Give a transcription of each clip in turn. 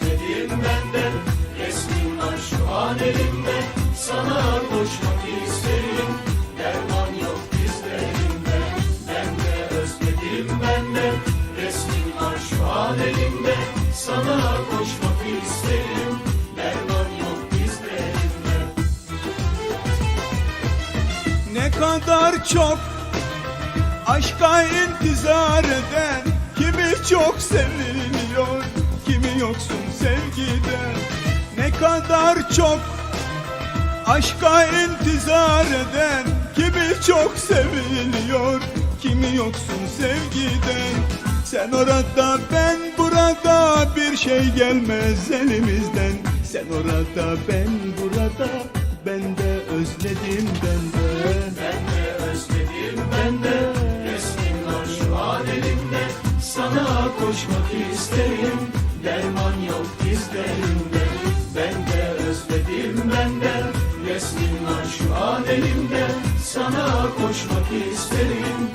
İstediğim benden resmin var şu an elimde. Sana koşmak isterim derman yok dizlerimde Ben de özledim benden resmin var şu an elimde. Sana koşmak isterim derman yok dizlerimde Ne kadar çok aşka intizar eden Kimi çok seviliyor kimi yoksun sevgiden Ne kadar çok aşka intizar eden Kimi çok seviliyor, kimi yoksun sevgiden Sen orada ben burada bir şey gelmez elimizden. Sen orada ben burada ben de özledim Ben Sana koşmak isterim Derman yok dizlerimde. Ben de özledim ben de Resmin var şu an Sana koşmak isterim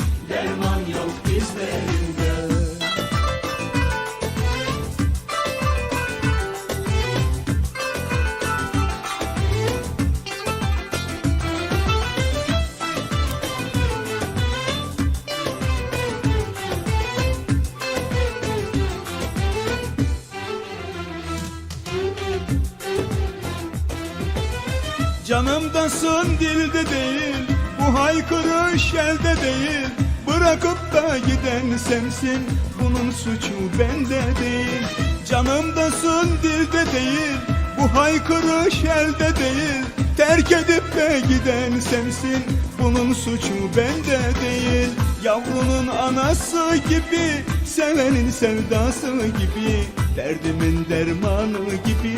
Canımdasın dilde değil. Bu haykırış elde değil. Bırakıp da giden sensin. Bunun suçu bende değil. Canımdasın dilde değil. Bu haykırış elde değil. Terk edip de giden sensin. Bunun suçu bende değil. Yavrunun anası gibi Sevenin sevdası gibi Derdimin dermanı gibi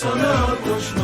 Sana koşmak